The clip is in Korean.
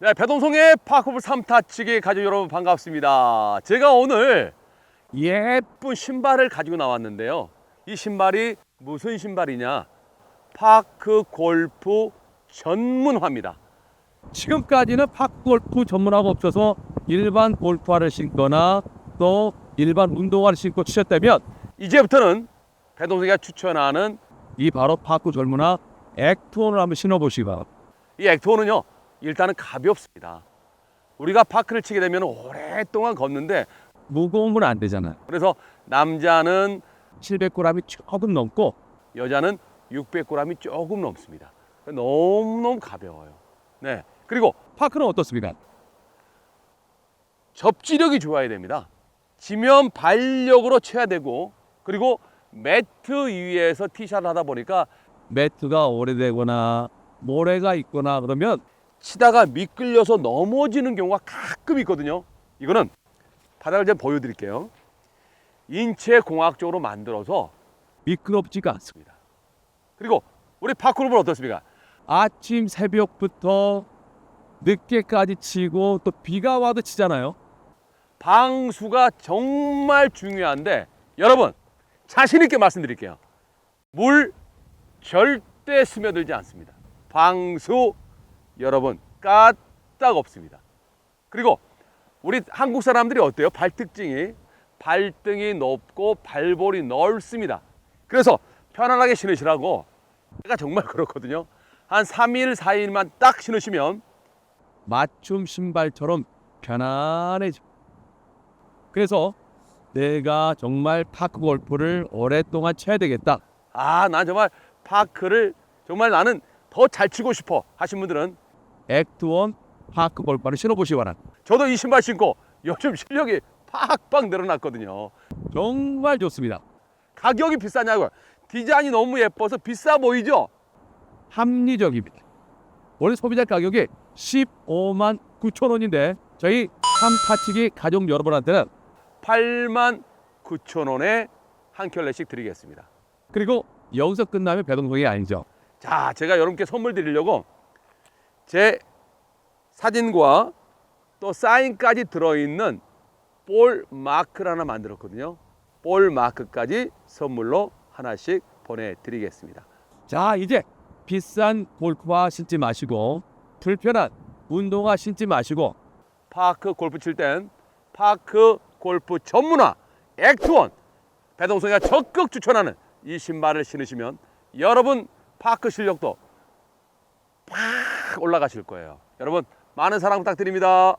네, 배동성의 파크볼 3타치기 가족 여러분 반갑습니다. 제가 오늘 예쁜 신발을 가지고 나왔는데요. 이 신발이 무슨 신발이냐? 파크 골프 전문화입니다. 지금까지는 팝골프 전문화가 없어서 일반 골프화를 신거나 또 일반 운동화를 신고 치셨다면 이제부터는 배동성이가 추천하는 이 바로 파크 전문화 액투원을 한번 신어보시기 바랍니다. 이 액토는요 일단은 가볍습니다. 우리가 파크를 치게 되면 오랫동안 걷는데 무거우면 안 되잖아요. 그래서 남자는 700g이 조금 넘고 여자는 600g이 조금 넘습니다. 너무너무 가벼워요. 네. 그리고 파크는 어떻습니까? 접지력이 좋아야 됩니다. 지면 발력으로 쳐야 되고 그리고 매트 위에서 티샷을 하다 보니까 매트가 오래되거나 모래가 있거나 그러면 치다가 미끌려서 넘어지는 경우가 가끔 있거든요. 이거는 바닥을 좀 보여드릴게요. 인체 공학적으로 만들어서 미끄럽지가 않습니다. 그리고 우리 파크루는 어떻습니까? 아침 새벽부터 늦게까지 치고 또 비가 와도 치잖아요. 방수가 정말 중요한데 여러분 자신 있게 말씀드릴게요. 물 절대 스며들지 않습니다. 방수 여러분 까딱 없습니다. 그리고 우리 한국 사람들이 어때요? 발 특징이 발등이 높고 발볼이 넓습니다. 그래서 편안하게 신으시라고 제가 정말 그렇거든요. 한 3일, 4일만 딱 신으시면 맞춤 신발처럼 편안해져. 그래서 내가 정말 파크 골프를 오랫동안 쳐야 되겠다. 아, 난 정말 파크를 정말 나는 더 잘 치고 싶어 하신 분들은 액트원 파크 골프를 신어보시기 바랍니다. 저도 이 신발 신고 요즘 실력이 팍팍 늘어났거든요. 정말 좋습니다. 가격이 비싸냐고요. 디자인이 너무 예뻐서 비싸 보이죠? 합리적입니다. 원래 소비자 가격이 15만 9천 원인데 저희 3타치기 가족 여러분한테는 8만 9천 원에 한 켤레씩 드리겠습니다. 그리고 여기서 끝나면 배동동이 아니죠. 자, 제가 여러분께 선물 드리려고 제 사진과 또 사인까지 들어있는 볼 마크를 하나 만들었거든요. 볼 마크까지 선물로 하나씩 보내드리겠습니다. 자 이제 비싼 골프화 신지 마시고 불편한 운동화 신지 마시고 파크 골프 칠 땐 파크 골프 전문화 액트원 배동성이가 적극 추천하는 이 신발을 신으시면 여러분 파크 실력도 팍 올라가실 거예요. 여러분 많은 사랑 부탁드립니다.